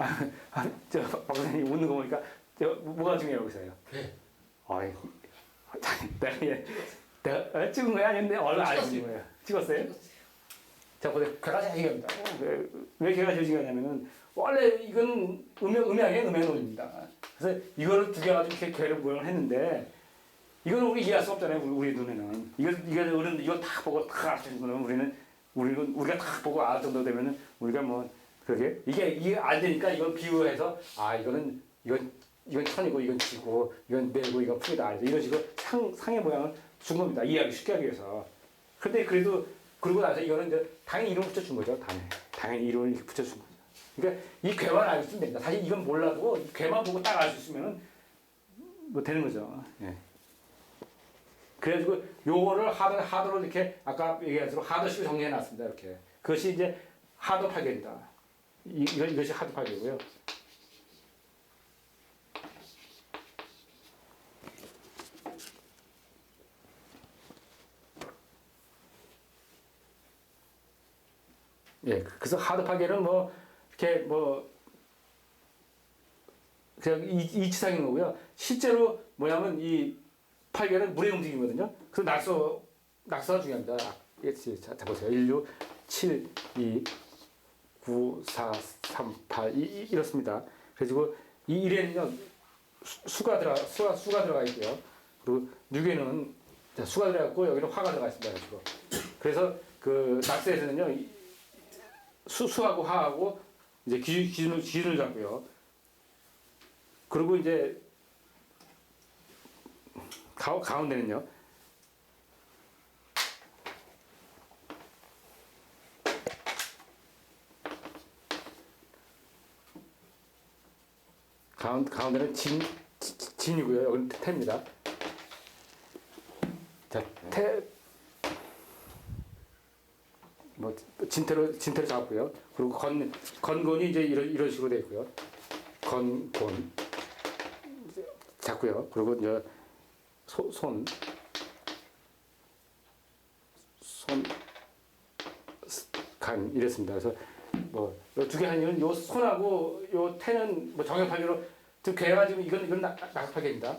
아, 아, 저 박사님 웃는 거 보니까 저 뭐가 중요해요 여기서요? 네. 아이, 내가 어, 찍은 거야 아닌데 얼른 안 찍은 거예요. 찍었어요? 자 보세요. 괴가 제일 중요합니다. 왜, 왜 괴가 제일 중요하냐면은 원래 이건 음영 음양의 음양론입니다. 그래서 이거를 두 개 가지고 이렇게 괴를 모양을 했는데 이거는 우리 이해할 수 없잖아요. 우리, 우리 눈에는 이거 이거 우리는 이거 다 보고 다 알아듣는 거는 우리는 우리는 우리가 다 보고 알 정도 되면은 우리가 뭐 그게 이게 이게 안 되니까 이걸 비유해서 아 이거는 이건 이건 천이고 이건 지고 이건 매고 이건 풀이다 이런 식으로 상 상의 모양을 준 겁니다. 이해하기 쉽게 하기 위해서. 근데 그래도 그러고 나서 이거는 이제 당연히 이름 붙여준 거죠. 당연히 당연히 이름을 이렇게 붙여준 거죠. 그러니까 이 괴만 알고 있으면 됩니다. 사실 이건 몰라도 이 괴만 보고 딱 알 수 있으면은 뭐 되는 거죠. 예. 그래가지고 요거를 하드 하드로 이렇게 아까 얘기한 대로 하드식으로 정리해 놨습니다. 이렇게 그것이 이제 하드 파괴입니다. 이, 이것이 하드 파괴고요. 예, 그래서 하드 파괴는 뭐 이렇게 뭐 그냥 이- 이치상인 거고요. 실제로 뭐냐면 이 팔개는 물의 움직임이거든요. 그래서 낙서 낙서가 중요합니다. 예, 보세요. 1, 6, 7, 2, 9, 4, 3, 8 이, 이, 이 렇습니다. 그래가지고 이 1에는요 수- 수가 들어 수가 수가 들어가 있고요. 그리고 6에는 자, 수가 들어갔고 여기는 화가 들어가 있습니다. 그래가지고 그래서 그 낙서에서는요 이- 수 수하고 화하고 이제 기준 기준 을 기준을 잡고요. 그리고 이제 가, 가운데는요. 가운, 가운데는 진, 진- 진 이고요. 여기는 태입니다. 자, 태, 뭐, 진태로, 진태로 잡고요. 그리고 건, 건곤이 이제 이런, 이런 식으로 되어 있고요. 건곤. 잡고요. 그리고 이제 소, 손, 손, 스- 간 이랬습니다. 그래서 뭐두 개 하면 요 손하고 요 태는 뭐 정협하기로 좀 괴가지고 이건 이건 낙- 낙습하기입니다.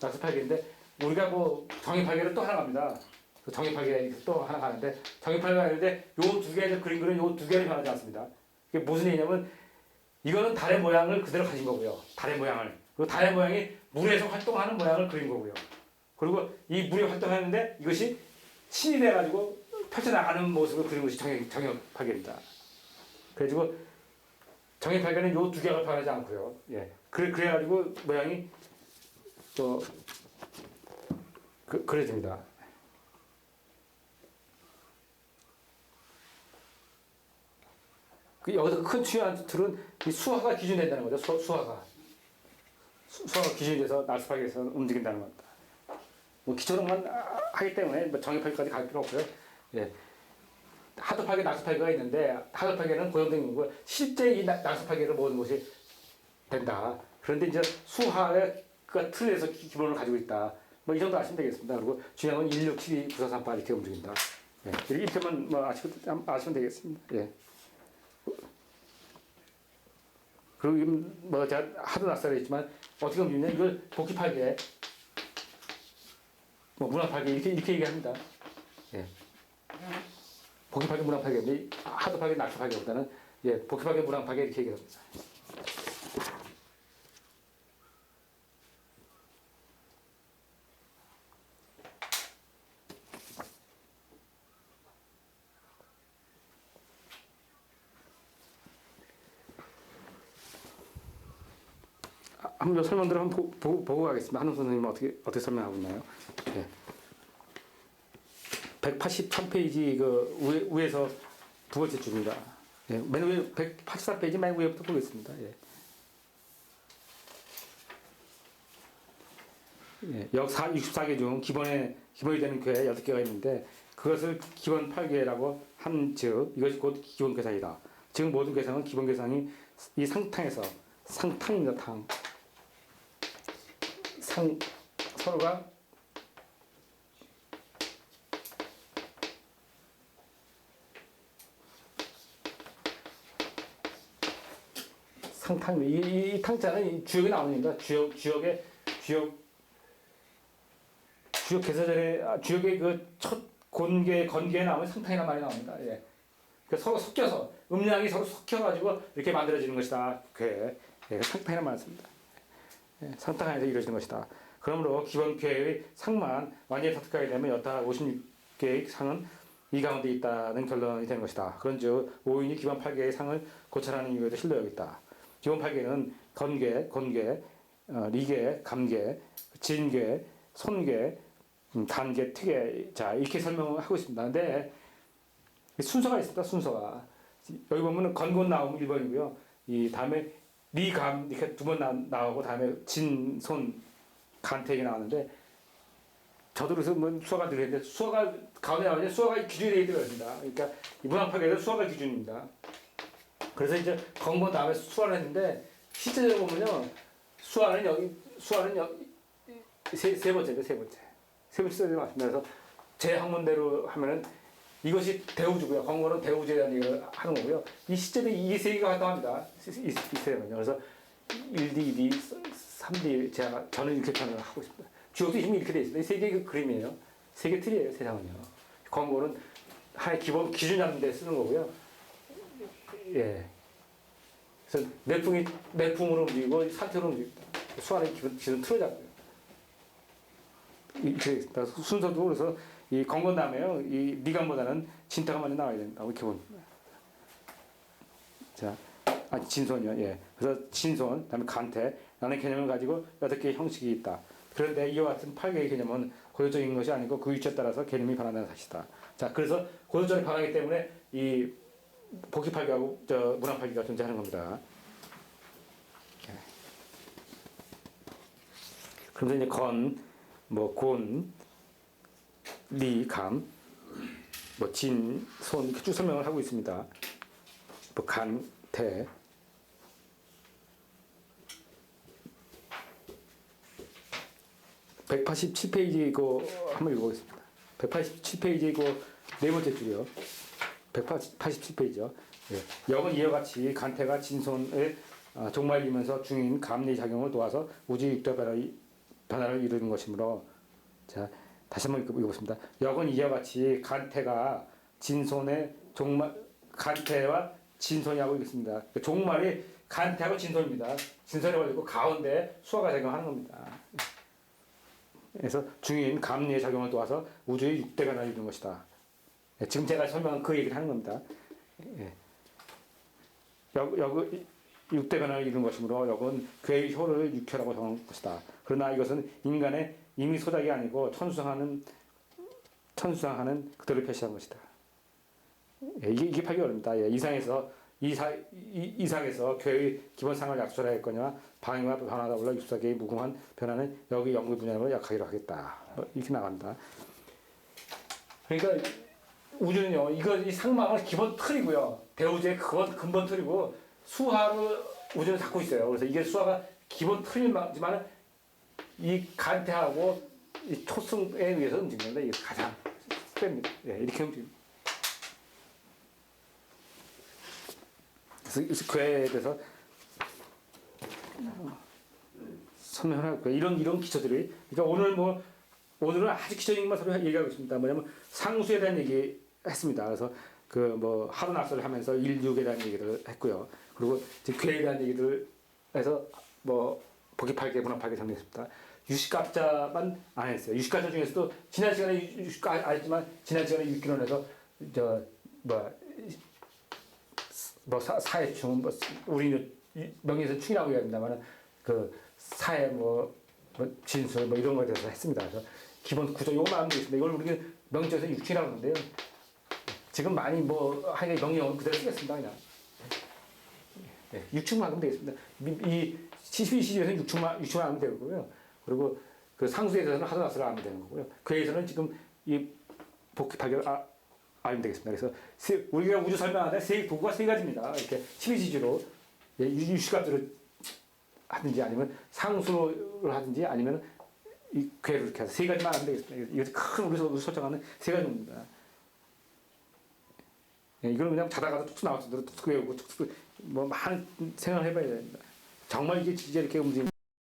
낙습하기인데 우리가 뭐 정협하기를 또 하나 갑니다. 그 정협하기 또 하나 가는데 정협하기가 하는데 요 두 개를 그린 거는 요두 개를 변하지 않습니다. 이게 무슨 얘기냐면 이거는 달의 모양을 그대로 가진 거고요. 달의 모양을. 그리고 달의 모양이 물에서 활동하는 모양을 그린 거고요. 그리고 이 물이 활동하는데 이것이 신이 돼가지고 펼쳐나가는 모습을 그린 것이 정형, 정형파괴입니다. 그래가지고 정형파괴는 요 두 개가 변하지 않고요. 예. 그래, 그래가지고 모양이 또, 그, 그려집니다. 그 여기서 큰이 수화가 기준이 된다는 거죠. 수, 수화가. 수- 수화가 기준이 돼서 날수파기에서 움직인다는 겁니다. 뭐 기초로만 하기 때문에 뭐 정의파기까지 갈 필요 없고요. 예. 하드파기, 낙수파기가 있는데 하드파기는 고정된 거고 실제 이 낙- 낙수파기를 모든 것이 된다. 그런데 이제 수화의 그 틀에서 기- 기본을 가지고 있다. 뭐 이 정도 아시면 되겠습니다. 그리고 중요한 건 1, 6, 7, 2, 9, 4, 3, 8 이렇게 움직인다. 예. 이렇게 이렇게만 뭐 아시면, 아시면 되겠습니다. 예. 그리고 뭐 제가 하도 낯설어 있지만 어떻게 보면 이걸 복귀파기에 뭐 문화파기 이렇게 이렇게 얘기합니다. 예. 복귀파기 문화파기인데 하도파기 낙서파기보다는 예 복귀파기 문화파기 이렇게 얘기합니다. 한번 요 설명들을 한번 보, 보, 보고 가겠습니다. 한웅 선생님 어떻게 어떻게 설명하고 있나요? 예. 183페이지 그 위에, 위에서 두 번째 줄입니다. 예, 맨 위에 184페이지 맨 위에부터 보겠습니다. 예. 예, 역 4, 64개 중 기본에 기본이 되는 궤 6개가 있는데 그것을 기본 8개라고 한 즉 이것이 곧 기본 괴상이다. 즉 모든 괴상은 기본 괴상이 이 상탕에서 상탕입니다. 탕. 상 서로가 상탕 이, 이, 이 탕자는 이 주역에 나오니까 주역 주역의 주역 주역 개사절에 아, 주역의 그 첫 곤계 건계에 나오면 상탕이라는 말이 나옵니다. 예. 그 서로 섞여서 음량이 서로 섞여가지고 이렇게 만들어지는 것이다. 괴 예, 상탕이라는 말을 씁니다. 예, 상탕 안에서 이루어지는 것이다. 그러므로 기본 괴의 상만 완전히 터득하게 되면 여타 56개의 상은 이 가운데 있다는 결론이 되는 것이다. 그런즉 오인이 기본 8개의 상을 고찰하는 이유에도 실려 있다. 기본 8개는 건계, 곤계, 어, 리계, 감계, 진계, 손계, 음, 단계, 특계 자 이렇게 설명을 하고 있습니다. 근데 순서가 있습니다. 순서가 여기 보면은 건곤 나오면 1번이고요. 이 다음에 리감 이렇게 두 번 나오고 다음에 진, 손, 간택이 나오는데 저도 그래서 뭐 수화가 들리는데 수화가 가운데 나오는데 수화가 기준이 되어 있습니다. 그러니까 이 문학파계에서 수화가 기준입니다. 그래서 이제 건곤 다음에 수화를 했는데 실제적으로 보면요 수화는 여기 수화는 여기 세, 세 번째죠 세 번째 세 번째. 그래서 제 학문대로 하면은 이것이 대우주고요. 대우주에 대한 얘기를 하는 거고요. 이 시제도 이세 개가 활동합니다. 이세 번요. 그래서 1D, 2D, 3D 제가 저는 이렇게 표현을 하고 있습니다. 주역도 이미 이렇게 돼 있습니다. 이 세 개의 그림이에요. 세 개 틀이에요. 세상은요. 건곤은 하나의 기본 기준 잡는 데 쓰는 거고요. 예. 그래서 내풍이 내풍으로 움직이고 상태로 움직입니다. 수완의 기준, 기준 틀어 잡고요. 이렇게. 순서도 그래서 이 건건 다음에요. 이 미간보다는 진타가 먼저 나와야 된다. 이렇게 봅니다. 자, 아 진손이요. 예. 그래서 진손, 그다음에 간태 라는 개념을 가지고 여덟 개의 형식이 있다. 그런데 이와 같은 8개의 개념은 고유적인 것이 아니고 그 위치에 따라서 개념이 변한다는 사실이다. 자, 그래서 고유적이 변하기 때문에 이 복귀 팔기하고 저 문화 팔기가 존재하는 겁니다. 예. 그러면서 이제 건, 뭐 곤, 리, 감, 뭐 진, 손 이렇게 쭉 설명을 하고 있습니다. 뭐 간, 태, 187페이지고 한번 읽어보겠습니다. 187페이지고 네 번째 줄이요. 187페이지요. 예. 역은 이와 같이 간태가 진손의 아, 종말이면서 중인 감리 작용을 도와서 우주 변화를, 변화를 이루는 것이므로 자 다시 한번 읽어- 읽어보겠습니다. 역은 이와 같이 간태가 진손의 종말 간태와 진손이 하고 있습니다. 그 종말이 간태하고 진손입니다. 진손이 걸리고 가운데 수화가 작용하는 겁니다. 그래서 중인 감리의 작용을 도와서 우주의 육대가 나이는 것이다. 예, 지금 제가 설명한 그 얘기를 하는 겁니다. 예. 역, 역, 육대 변화를 이루는 것이므로 역은 괴의 효를 육효라고 정한 것이다. 그러나 이것은 인간의 이미 소작이 아니고 천수상하는 천수상하는 그들을 표시한 것이다. 예, 이게 이게 파기 어렵니다. 예, 이상에서 이사 이, 이상에서 괴의 기본상을 약속하였거니와 방위와 변화가 올라 육사계의 무궁한 변화는 여기 연구 분야로 약하기로 하겠다. 뭐 이렇게 나간다. 그러니까 우주는요, 이거 이 상망을 기본 틀이고요. 대우제의 근본, 근본 틀이고 수화로 우주는 갖고 있어요. 그래서 이게 수화가 기본 틀이지만 이 간태하고 이 초승에 의해서 움직이는데 이게 가장 셉니다. 예, 이렇게 움직입니다. 그래서 그에 대해서 거예요. 이런 이런 기초들이 그러니까 오늘 뭐 오늘은 아주 기초적인 것만 얘기하고 있습니다. 뭐냐면 상수에 대한 얘기 했습니다. 그래서 그 뭐 하루 낙서를 하면서 일육에 대한 얘기를 했고요. 그리고 이제 괴에 대한 얘기를 해서 뭐 복귀팔개 문화팔개 정리했습니다. 유식갑자만 안 했어요. 유식갑자 중에서도 지난 시간에 유식가 안 했지만 지난 시간에 육기론에서 저뭐 뭐 사, 사회충 뭐 우리는 명예에서 충이라고 얘기합니다만 그 사회 뭐, 뭐 진술 뭐 이런 거에 대해서 했습니다. 그래서 기본 구조 요거만 하면 되겠습니다. 이걸 우리가 명제에서 육충이라고 하는데요. 지금 많이 뭐 하여간 명령은 그대로 쓰겠습니다. 그냥. 예, 육충만 하면 되겠습니다. 이, 이 12시에서는 육충만, 육충만 하면 되고요. 그리고 그 상수에 대해서는 하드나스를 하면 되는 거고요. 그에서는 지금 이 복귀 파괴를 아, 알면 되겠습니다. 그래서 세, 우리가 우주 설명하는데 세 도구가 세 가지입니다. 이렇게 12지주로 예, 유시값들을 하든지 아니면 상수를 하든지 아니면 이 괴를 이렇게 해서 세 가지만 하면 되겠습니다. 이것큰 우리 우주 설정하는 세 가지입니다. 예, 이거는 그냥 자다가도 툭툭 나왔어. 툭툭 외우고 툭툭 뭐 많은 생각을 해봐야 됩니다. 정말 이게 진짜 이렇게 움직임.